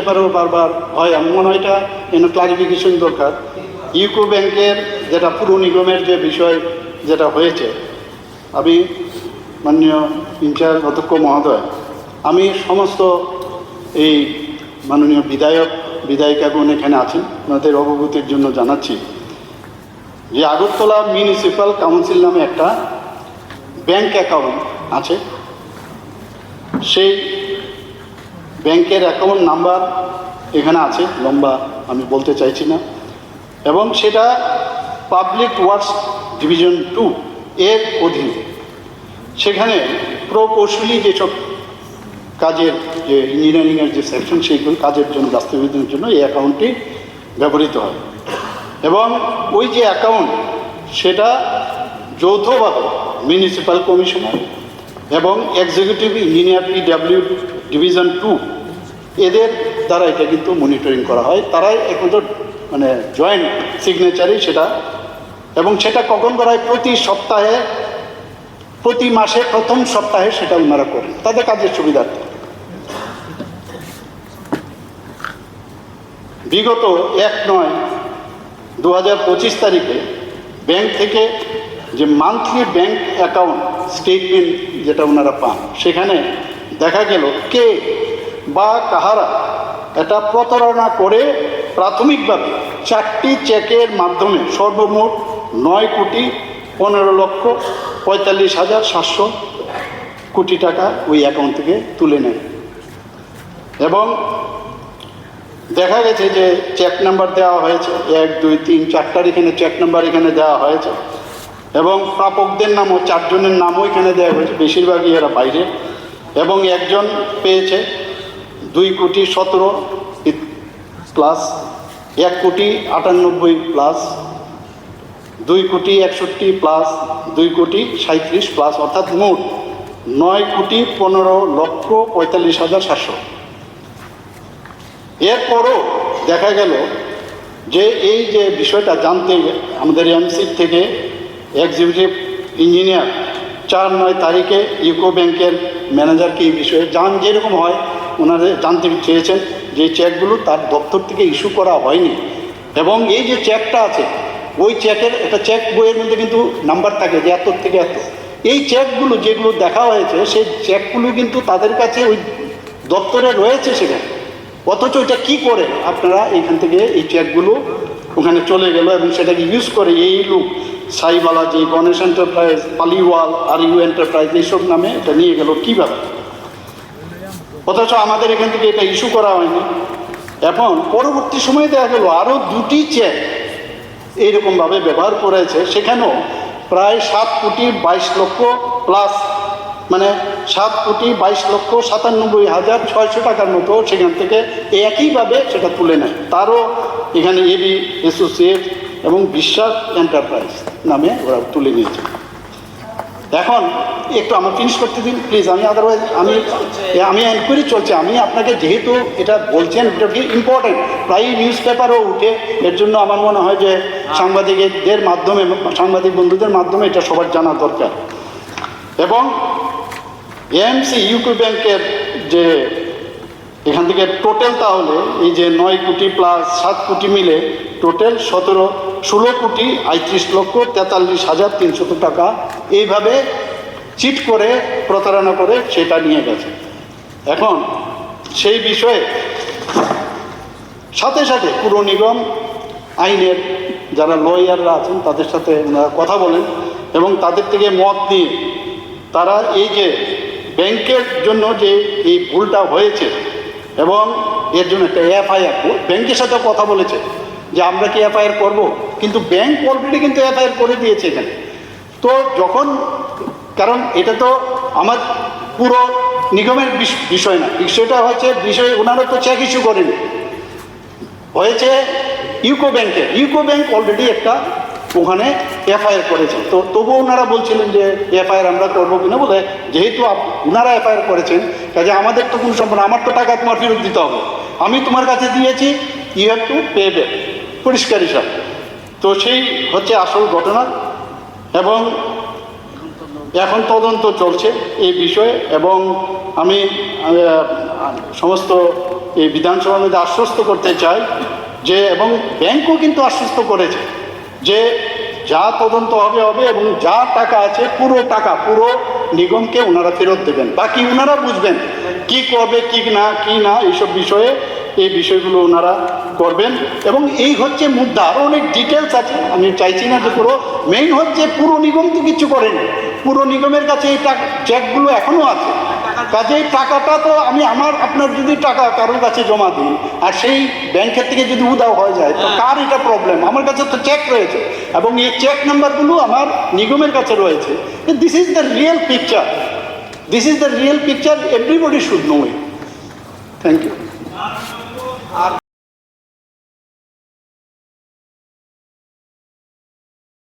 ব্যাপারেও বারবার। হয় আমার মনে হয় এটা, এন ক্লারিফিকেশন দরকার। ইউকো ব্যাংকের যেটা পুরো নিগমের যে বিষয় যেটা হয়েছে, আমি মাননীয় ইনচার্জ অধ্যক্ষ মহোদয়, আমি সমস্ত এই মাননীয় বিধায়ক, বিধায়িকাগণ এখানে আছেন, ওনাদের অবগতির জন্য জানাচ্ছি যে আগরতলা মিউনিসিপ্যাল কাউন্সিল নামে একটা ব্যাংক অ্যাকাউন্ট আছে। সেই ব্যাংকের অ্যাকাউন্ট নাম্বার এখানে আছে, লম্বা আমি বলতে চাইছি না। এবং সেটা পাবলিক ওয়ার্কস ডিভিশন টু এর অধীনে। সেখানে প্রকৌশলী যেসব কাজের যে ইঞ্জিনিয়ারিংয়ের যে সেকশন, সেইগুলো কাজের জন্য, বাস্তবায়নের জন্য এই অ্যাকাউন্টটি ব্যবহৃত হয়। এবং ওই যে অ্যাকাউন্ট, সেটা যৌথভাবে মিউনিসিপ্যাল কমিশনার এবং executive engineer PW division two এদের দ্বারা এটা কিন্তু মনিটরিং করা হয়। তারাই একমাত্র মানে জয়েন্ট সিগনেচারই সেটা। এবং সেটা কখন করা হয়? প্রতি সপ্তাহে, প্রতি মাসে প্রথম সপ্তাহে সেটা ওনারা করেন। তাদের কাজের সুবিধার্থে বিগত এক নয় দু পঁচিশ তারিখে ব্যাংক থেকে যে মান্থলি ব্যাংক অ্যাকাউন্ট স্টেটমেন্ট যেটা ওনারা পান, সেখানে দেখা গেল কে বা কাহারা। এটা প্রতারণা করে প্রাথমিকভাবে চারটি চেকের মাধ্যমে সর্বমোট নয় কোটি পনেরো লক্ষ পঁয়তাল্লিশ হাজার সাতশো কোটি টাকা ওই অ্যাকাউন্ট থেকে তুলে নেয়। এবং দেখা গেছে যে চেক নাম্বার দেওয়া হয়েছে, এক, দুই, তিন চারটার এখানে চেক নাম্বার এখানে দেওয়া হয়েছে। এবং প্রাপকদের নামও, চারজনের নামও এখানে দেওয়া হয়েছে। বেশিরভাগই এরা বাইরে। এবং একজন পেয়েছে দুই কোটি সতেরো প্লাস এক কোটি আটানব্বই প্লাস দুই কোটি একষট্টি প্লাস দুই কোটি সাঁত্রিশ প্লাস, অর্থাৎ মোট নয় কোটি পনেরো লক্ষ পঁয়তাল্লিশ হাজার সাতশো। এরপরও দেখা গেল যে এই যে বিষয়টা জানতে আমাদের এমসি থেকে এক্সিকিউটিভ ইঞ্জিনিয়ার চার নয় তারিখে ইউকো ব্যাংকের ম্যানেজারকে এই বিষয়ে যান যেরকম হয় ওনাদের জানতে চেয়েছেন যে চেকগুলো তার দপ্তর থেকে ইস্যু করা হয়নি। এবং এই যে চেকটা আছে, ওই চেকের একটা চেক বইয়ের মধ্যে কিন্তু নাম্বার থাকে যে এত থেকে এত। এই চেকগুলো যেগুলো দেখা হয়েছে, সেই চেকগুলো কিন্তু তাদের কাছে ওই দপ্তরে রয়েছে সেখানে। অথচ এটা কি করে আপনারা এখান থেকে এই চেকগুলো ওখানে চলে গেল এবং সেটাকে ইউজ করে এই লোক সাইবালা যে গণেশ এন্টারপ্রাইজ পালিওয়াল আর ইউ এন্টারপ্রাইজ এইসব নামে এটা নিয়ে গেল কীভাবে? অথচ আমাদের এখান থেকে এটা ইস্যু করা হয়নি। এখন পরবর্তী সময়ে দেখা গেল আরও দুটি চেক এইরকমভাবে ব্যবহার করেছে। সেখানেও প্রায় সাত কোটি বাইশ লক্ষ প্লাস মানে সাত কোটি বাইশ লক্ষ সাতানব্বই হাজার ছয়শো টাকার মতো সেখান থেকে একইভাবে সেটা তুলে নেয়। তারও এখানে এবি অ্যাসোসিয়েট এবং বিশ্বাস এন্টারপ্রাইজ নামে ওরা তুলে নিয়েছে। এখন একটু আমার ফিনিশ করতে দিন প্লিজ আমি আদারওয়াইজ আমি আমি এনকোয়ারি চলছে, আমি আপনাকে যেহেতু এটা বলছেন, এটা ইম্পর্টেন্ট প্রায় নিউজ পেপারও উঠে, এর জন্য আমার মনে হয় যে সাংবাদিকদের মাধ্যমে, সাংবাদিক বন্ধুদের মাধ্যমে এটা সবার জানা দরকার। এবং এএমসি ইউকো ব্যাংকের যে এখান থেকে টোটাল তাহলে এই যে নয় কোটি প্লাস সাত কোটি মিলে টোটাল সতেরো, ষোলো কোটি আটত্রিশ লক্ষ তেতাল্লিশ হাজার তিনশত টাকা। এইভাবে চিট করে, প্রতারণা করে সেটা নিয়ে গেছে। এখন সেই বিষয়ে সাথে সাথে পুরো নিগম আইনের যারা লয়াররা আছেন, তাদের সাথে ওনারা কথা বলেন এবং তাদের থেকে মত নিয়ে তারা এই যে ব্যাংকের জন্য যে এই ভুলটা হয়েছে এবং এর জন্য একটা এফআইআর ব্যাংকের সাথে কথা বলেছে যে আমরা কি এফআইআর করব? কিন্তু ব্যাংক অলরেডি কিন্তু এফআইআর করে দিয়েছে এখানে। তো যখন, কারণ এটা তো আমার পুরো নিগমের বিষ- বিষয় না। বিষয়টা হচ্ছে বিষয় ওনারা তো চেক ইস্যু করেনি। হয়েছে ইউকো ব্যাংকে ইউকো ব্যাংক অলরেডি একটা ওখানে এফআইআর করেছে তো তবুও ওনারা বলছিলেন যে এফআইআর আমরা করব কিনা বলে, যেহেতু ওনারা এফআইআর করেছেন, কাজে আমাদের তো কোনো সম্পর্ক আমার তো টাকা তোমার ফেরত দিতে হবে। আমি তোমার কাছে দিয়েছি you have to pay back পরিষ্কার হিসাব তো সেই হচ্ছে আসল ঘটনা এবং এখন তদন্ত চলছে এই বিষয়ে এবং আমি সমস্ত এই বিধানসভার মধ্যে আশ্বস্ত করতে চাই যে, এবং ব্যাংকও কিন্তু আশ্বস্ত করেছে। যে যা তদন্ত হবে হবে এবং যা টাকা আছে, পুরো টাকা, পুরো নিগমকে ওনারা ফেরত দেবেন বাকি ওনারা বুঝবেন কি করবে, কি না কি না, এইসব বিষয়ে এই বিষয়গুলো ওনারা করবেন। এবং এই হচ্ছে মুদ্রা। আরও অনেক ডিটেলস আছে, আমি চাইছি না যে পুরো। মেইন হচ্ছে পুরো নিগম তো কিছু করেনি। পুরো নিগমের কাছে এই টাকা চেকগুলো এখনও আছে। কাজেই টাকাটা তো আমি আমার আপনার যদি টাকা কারোর কাছে জমা দিই আর সেই ব্যাংকের থেকে যদি উদাও হয়ে যায় তো কার এটা প্রবলেম আমার কাছে তো চেক রয়েছে এবং এই চেক নাম্বারগুলো আমার নিগমের কাছে রয়েছে। This is the real picture this is the real picture everybody should know it thank you R